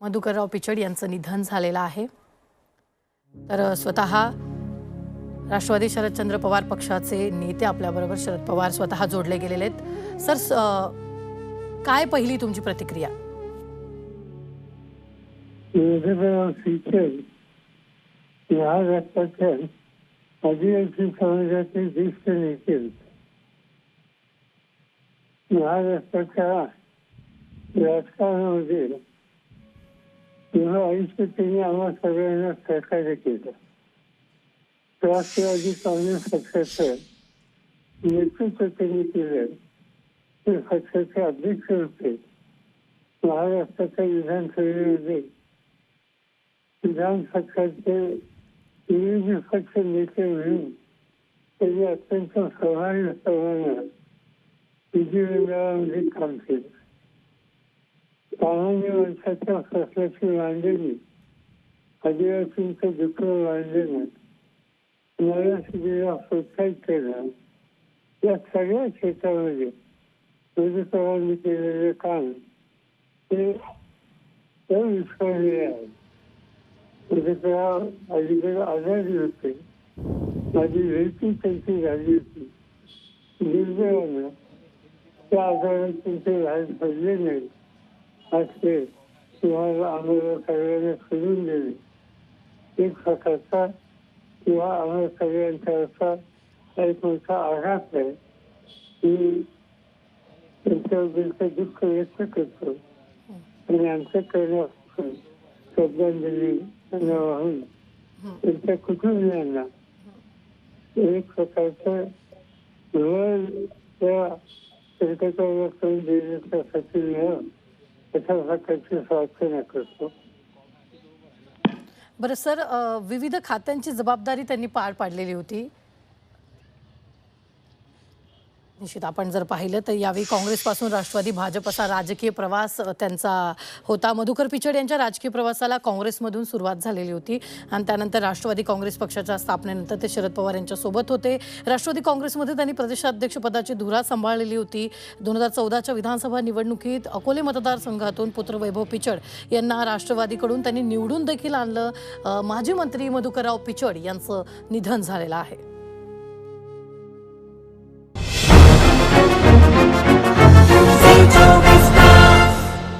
मधुकरराव पिचड यांचं निधन झालेलं आहे. तर स्वतः राष्ट्रवादी शरदचंद्र पवार पक्षाचे नेते आपल्याबरोबर शरद पवार स्वतः जोडले गेलेले आहेत. सर स- काय पहिली तुमची प्रतिक्रिया? वेगवेगळ्या आदिवासी समाजाचे ज्येष्ठ नेते महाराष्ट्राच्या राजकारणामध्ये तेव्हा आयुष्य त्यांनी आम्हा सगळ्यांना सहकार्य केलं राष्ट्रवादी काँग्रेस पक्षाचं नेतृत्व त्यांनी केलं ते पक्षाचे अध्यक्ष होते महाराष्ट्राच्या विधानसभेमध्ये विधान पक्षाचे विविध पक्ष नेते म्हणून त्यांनी अत्यंत सौहार्द प्रमाणात विधिमंडळामध्ये काम केलं सामान्य माणसाच्या कसल्याची मांडणी आदिवासींचं दुःख मांडणं नव्या प्रोत्साहित केलं या सगळ्या क्षेत्रामध्ये मोदी केलेले काम ते विस्मरणीय आहे. म्हणजे मोदी अलीकडे आजारी होते. माझी भेटी त्यांची झाली होती. दुर्दैवानं त्या आजारात त्यांचे बाहेर पडले नाही असते ते तुम्हाला आम्हाला सगळ्यांना सोडून दिले एक प्रकारचा किंवा आम्हाला सगळ्यांचा असा एक मोठा आघात आहे की त्यांच्याबद्दलचं दुःख व्यक्त करतो. आणि आमचं करण्यापासून श्रद्धांजली वाहून त्यांच्या कुटुंबियांना. एक प्रकारचं घर त्या संकटावर करून देण्यासाठी मिळावं करतो बरं सर विविध खात्यांची जबाबदारी त्यांनी पार पाडलेली होती. निश्चित आपण जर पाहिलं तर यावेळी काँग्रेसपासून राष्ट्रवादी भाजप असा राजकीय प्रवास त्यांचा होता. मधुकर पिचड यांच्या राजकीय प्रवासाला काँग्रेसमधून सुरुवात झालेली होती आणि त्यानंतर राष्ट्रवादी काँग्रेस पक्षाच्या स्थापनेनंतर ते शरद पवार यांच्यासोबत होते. राष्ट्रवादी काँग्रेसमध्ये त्यांनी प्रदेशाध्यक्षपदाची धुरा सांभाळलेली होती. दोन हजार चौदाच्या विधानसभा निवडणुकीत अकोले मतदारसंघातून पुत्र वैभव पिचड यांना राष्ट्रवादीकडून त्यांनी निवडून देखील आणलं. माजी मंत्री मधुकरराव पिचड यांचं निधन झालेलं आहे.